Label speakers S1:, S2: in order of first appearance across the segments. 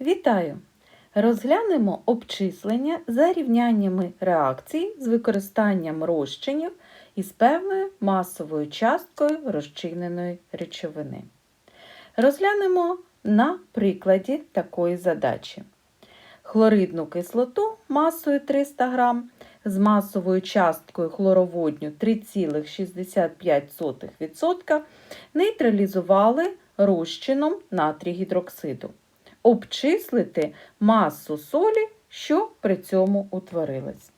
S1: Вітаю! Розглянемо обчислення за рівняннями реакцій з використанням розчинів із певною масовою часткою розчиненої речовини. Розглянемо на прикладі такої задачі. Хлоридну кислоту масою 300 г з масовою часткою хлороводню 3,65% нейтралізували розчином натрій гідроксиду. Обчислити масу солі, що при цьому утворилась.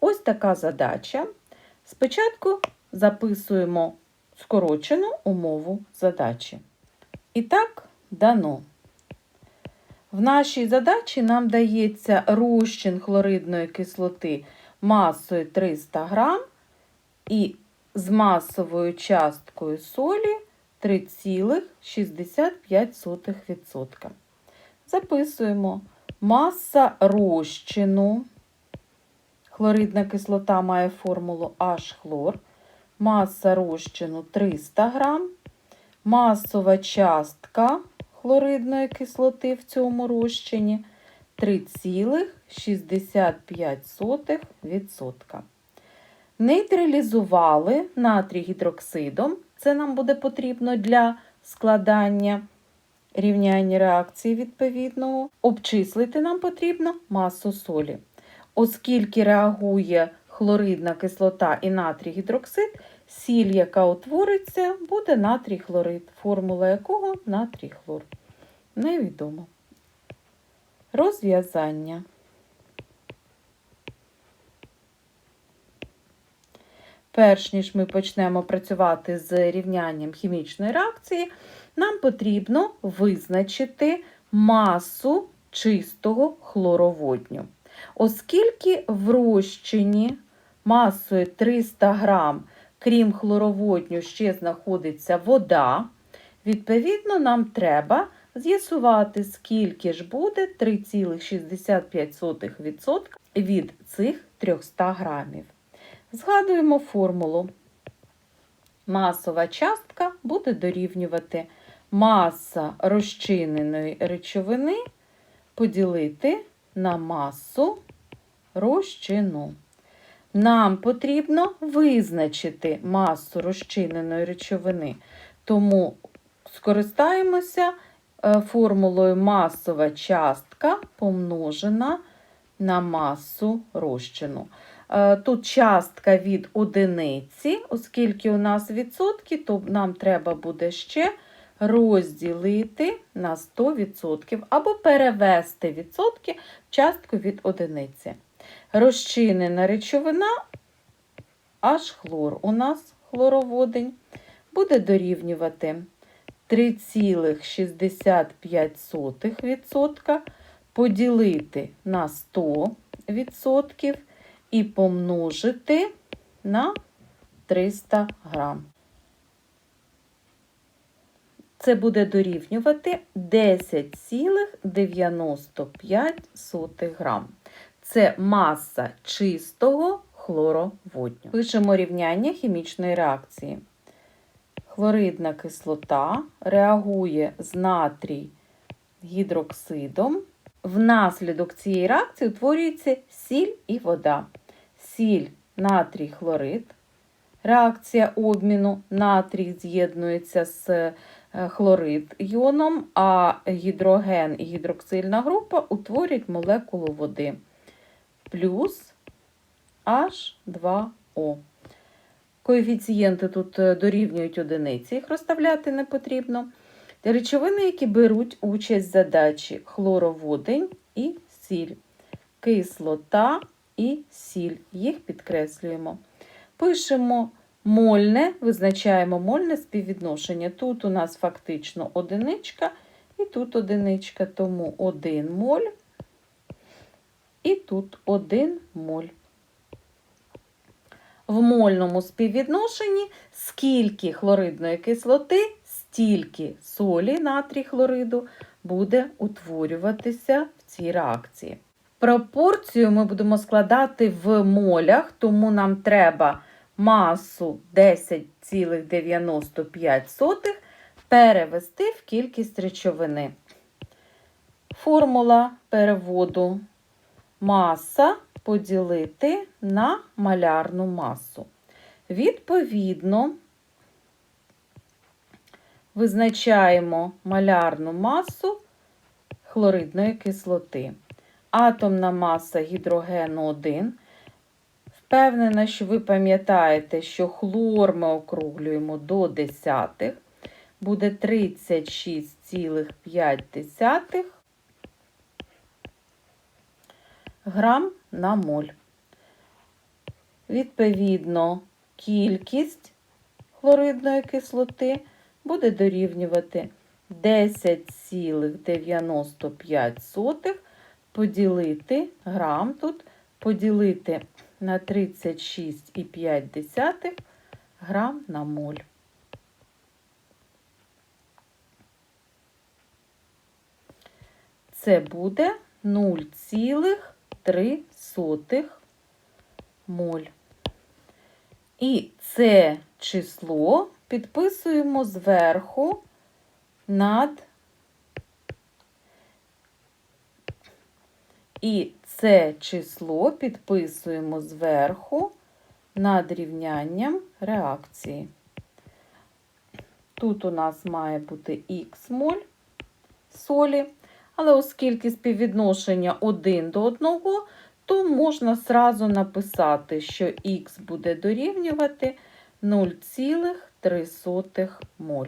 S1: Ось така задача. Спочатку записуємо скорочену умову задачі. І так, дано. В нашій задачі нам дається розчин хлоридної кислоти масою 300 г і з масовою часткою солі 3,65%. Записуємо маса розчину. Хлоридна кислота має формулу H-хлор. Маса розчину 300 г. Масова частка хлоридної кислоти в цьому розчині 3,65%. Нейтралізували натрій гідроксидом. Це нам буде потрібно для складання рівняння реакції відповідного. Обчислити нам потрібно масу солі. Оскільки реагує хлоридна кислота і натрій гідроксид, сіль, яка утвориться, буде натрій хлорид, формула якого натрій хлор. Невідомо. Розв'язання. Перш ніж ми почнемо працювати з рівнянням хімічної реакції, нам потрібно визначити масу чистого хлороводню. Оскільки в розчині масою 300 грам, крім хлороводню, ще знаходиться вода, відповідно, нам треба з'ясувати, скільки ж буде 3,65% від цих 300 грамів. Згадуємо формулу. Масова частка буде дорівнювати маса розчиненої речовини поділити на масу розчину. Нам потрібно визначити масу розчиненої речовини, тому скористаємося е, формулою масова частка помножена на масу розчину. Е, тут частка від одиниці, оскільки у нас відсотки, то нам треба буде ще розділити на 100% або перевести відсотки в частку від одиниці. Розчинена речовина, аж хлор у нас хлороводень, буде дорівнювати 3,65% поділити на 100% і помножити на 300 грам. Це буде дорівнювати 10,95 грам. Це маса чистого хлороводню. Пишемо рівняння хімічної реакції. Хлоридна кислота реагує з натрій гідроксидом. Внаслідок цієї реакції утворюється сіль і вода. Сіль натрій хлорид. Реакція обміну натрій з'єднується з хлорид іоном, а гідроген і гідроксильна група утворюють молекулу води плюс H2O. Коефіцієнти тут дорівнюють одиниці, їх розставляти не потрібно. Речовини, які беруть участь в задачі хлороводень і сіль, кислота і сіль. Їх підкреслюємо. Пишемо мольне, визначаємо мольне співвідношення. Тут у нас фактично одиничка, і тут одиничка, тому 1 моль, і тут 1 моль. В мольному співвідношенні скільки хлоридної кислоти, стільки солі натрій хлориду буде утворюватися в цій реакції. Пропорцію ми будемо складати в молях, тому нам треба масу 10,95 перевести в кількість речовини. Формула переводу маса поділити на малярну масу. Відповідно, визначаємо малярну масу хлоридної кислоти. Атомна маса гідрогену 1. Впевнена, що ви пам'ятаєте, що хлор ми округлюємо до десятих. Буде 36,5 грам на моль. Відповідно, кількість хлоридної кислоти буде дорівнювати 10,95 поділити грам тут, поділити на 36,5 грам на моль. Це буде 0,3 моль. І це число підписуємо зверху над і це число підписуємо зверху над рівнянням реакції. Тут у нас має бути х моль солі, але оскільки співвідношення 1 до 1, то можна зразу написати, що х буде дорівнювати 0,3 моль.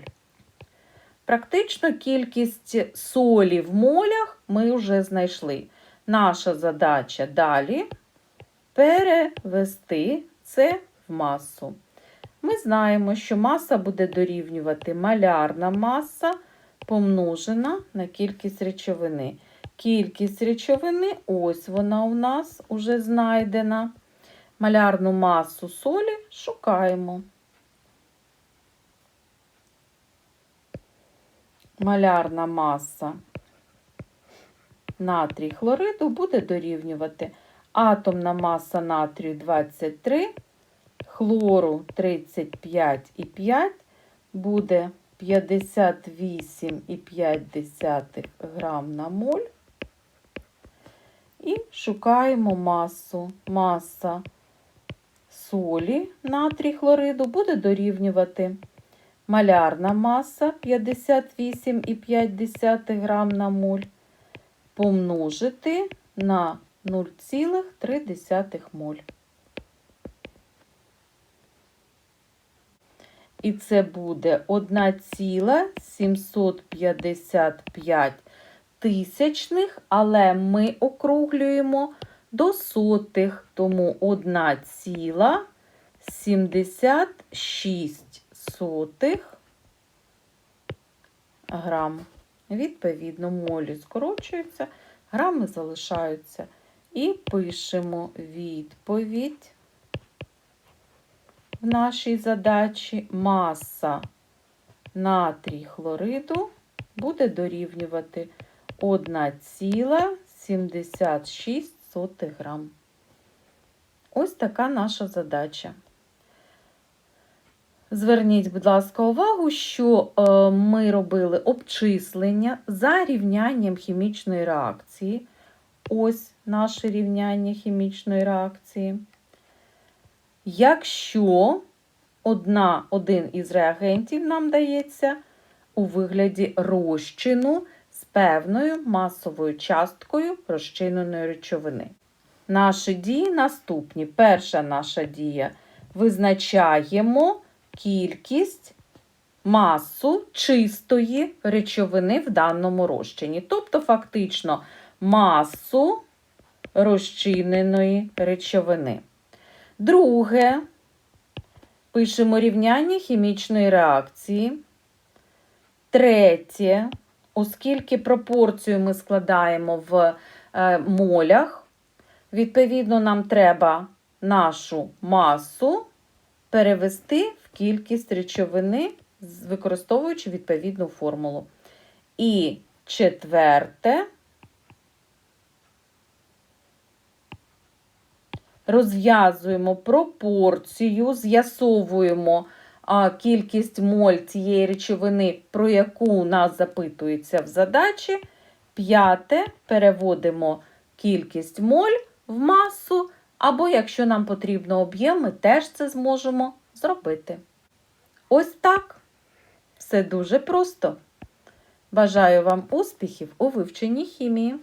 S1: Практично кількість солі в молях ми вже знайшли. Наша задача далі перевести це в масу. Ми знаємо, що маса буде дорівнювати малярна маса помножена на кількість речовини. Кількість речовини, ось вона у нас уже знайдена. Малярну масу солі шукаємо. Малярна маса натрій хлориду буде дорівнювати атомна маса натрію 23, хлору 35,5 буде 58,5 грам на моль. І шукаємо масу. Маса солі натрій хлориду буде дорівнювати малярна маса 58,5 грам на моль помножити на 0,3 моль. І це буде 1,755 тисячних, але ми округлюємо до сотих, тому 1,76 сотих грам. Відповідно, молі скорочуються, грами залишаються. І пишемо відповідь в нашій задачі. Маса натрій хлориду буде дорівнювати 1,76 грам. Ось така наша задача. Зверніть, будь ласка, увагу, що е, ми робили обчислення за рівнянням хімічної реакції. Ось наше рівняння хімічної реакції. Якщо одна, один із реагентів нам дається у вигляді розчину з певною масовою часткою розчиненої речовини. Наші дії наступні. Перша наша дія визначаємо кількість масу чистої речовини в даному розчині. Тобто, фактично, масу розчиненої речовини. Друге, пишемо рівняння хімічної реакції. Третє, оскільки пропорцію ми складаємо в е, молях, відповідно, нам треба нашу масу перевести в кількість речовини, використовуючи відповідну формулу. І четверте, розв'язуємо пропорцію, з'ясовуємо кількість моль цієї речовини, про яку нас запитується в задачі, П'яте переводимо кількість моль в масу, або якщо нам потрібно об'єм, ми теж це зможемо зробити. Ось так. Все дуже просто. Бажаю вам успіхів у вивченні хімії.